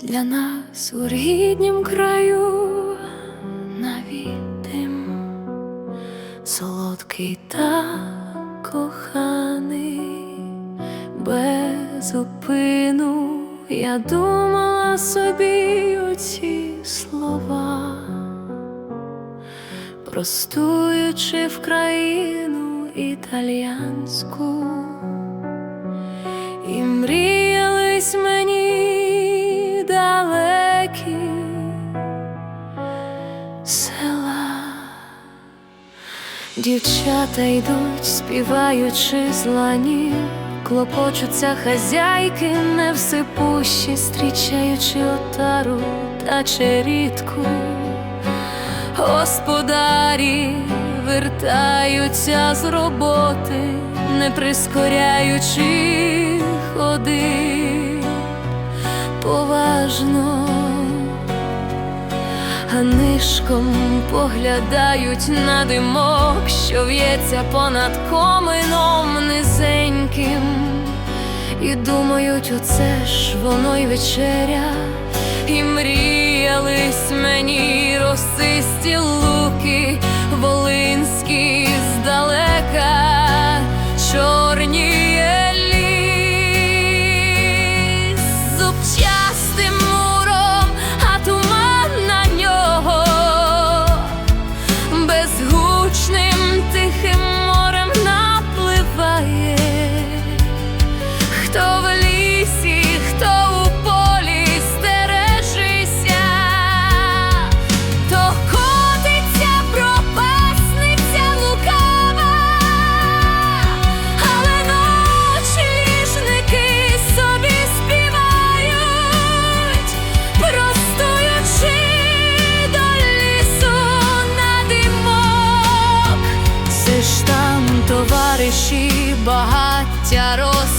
для нас у ріднім краю навітим, солодкий та коханий, без упину я думала собі оці слова, простуючи в країну італьянську. І мріялись мені дівчата йдуть, співаючи злані, клопочуться хазяйки, невсипущі, зустрічаючи отару та черідку. Господарі вертаються з роботи, не прискоряючи ходи поважно, а нишком поглядають на димок, що в'ється понад комином низеньким, і думають, оце ж воно й вечеря, і мріялись мені росисті луки, волинські здалека,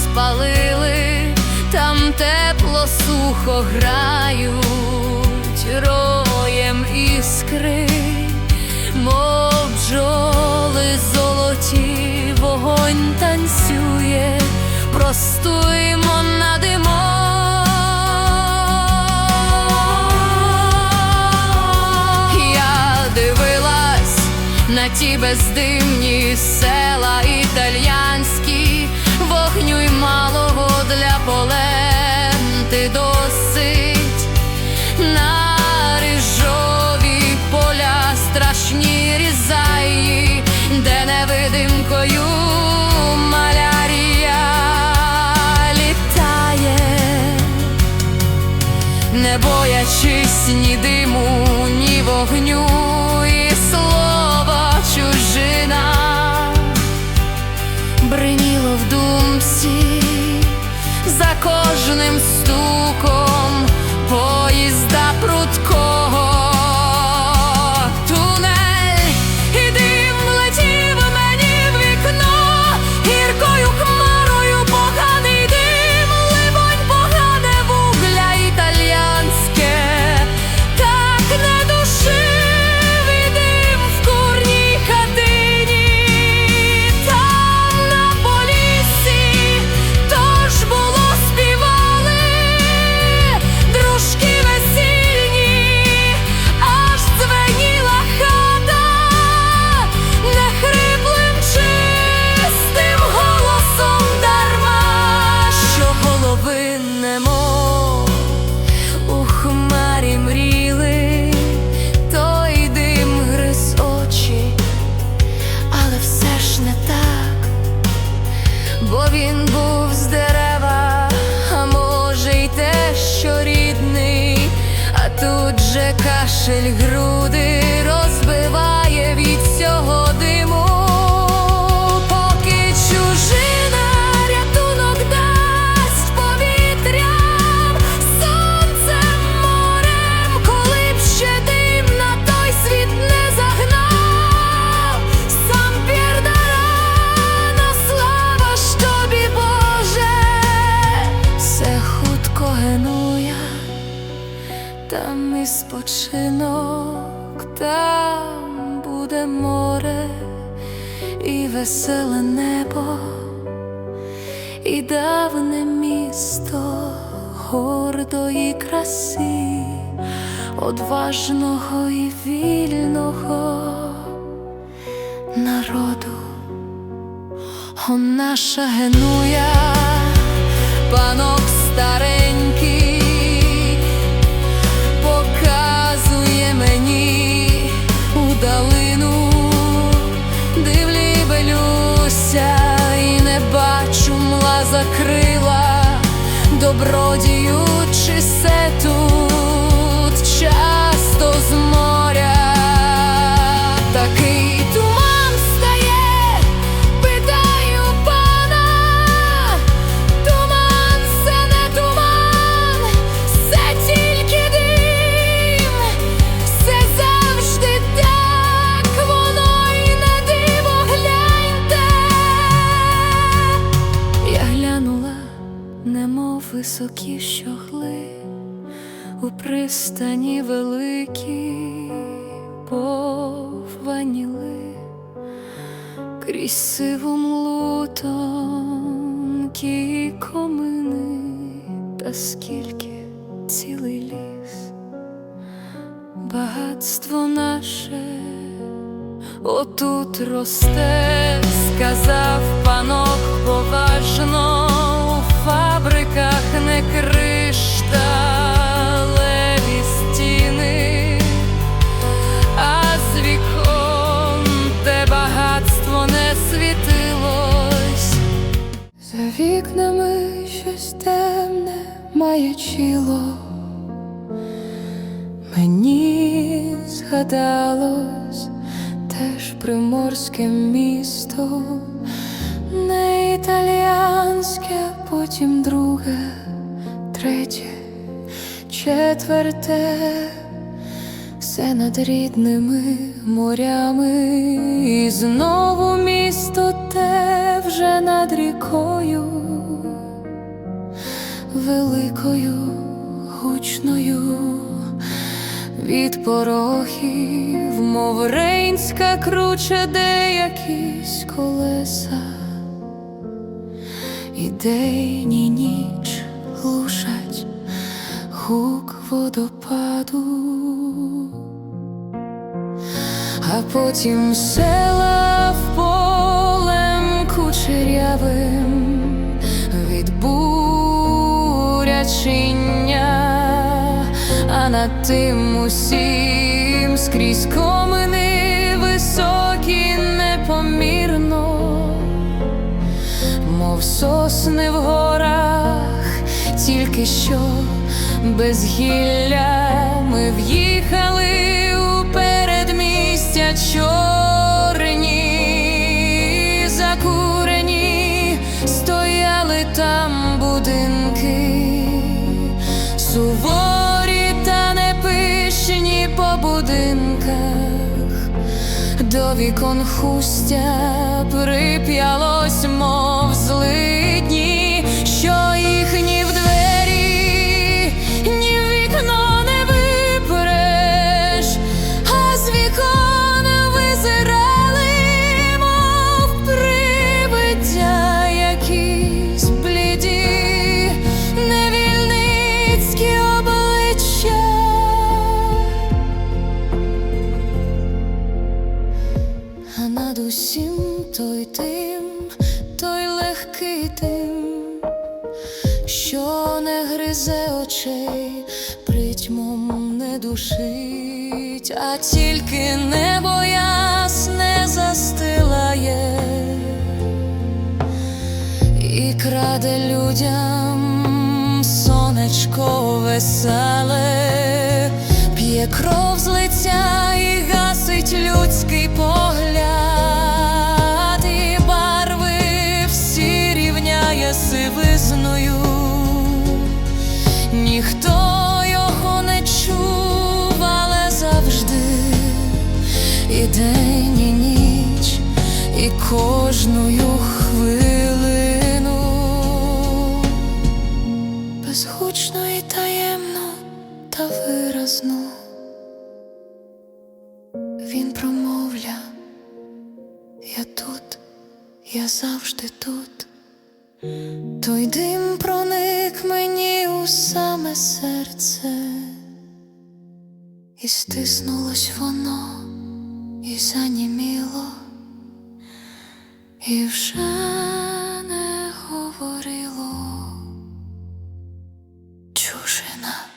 розпалили, там тепло сухо грають роєм іскри, мов бджоли золоті, вогонь танцює, простуємо на димок. Я дивилась на ті бездимні села італьянські, вогню й малого для поленти досить. На рижові поля страшні різаї, де невидимкою малярія літає не боячись ні buco кашель груди розбиває веселе небо, і давне місто гордої краси, одважного і вільного народу. О, наша генуя, панок у пристані великі пованіли, крізь сиву млу тонкі комини, та скільки цілий ліс, багатство наше отут росте, сказав панок поважно, у фабриках не кришталеві маячило. Мені згадалось теж приморське місто, не італіянське, потім друге, третє, четверте, все над рідними морями, і знову місто те вже над рікою, великою, гучною. Від порохів, мов рейнська круче деякісь колеса, і день і ніч глушать гук водопаду, а потім села в полем кучерявим бурячиння, а над тим усім скрізь комини високі непомірно, мов сосни в горах, тільки що без гілля ми в'їхали у передмістя чорні, до вікон хустя прип'ялось, мов злидні, усім той тим, той легкий тим, що не гризе очей, притьмом не душить, а тільки небо ясне застилає і краде людям сонечко веселе, п'є кров з лиця і гасить людський погляд, кожною хвилину. Безгучно і таємно та виразно. Він промовля, я тут, я завжди тут. Той дим проник мені у саме серце, і стиснулось воно, і заніміло, і вже не говорило чужина.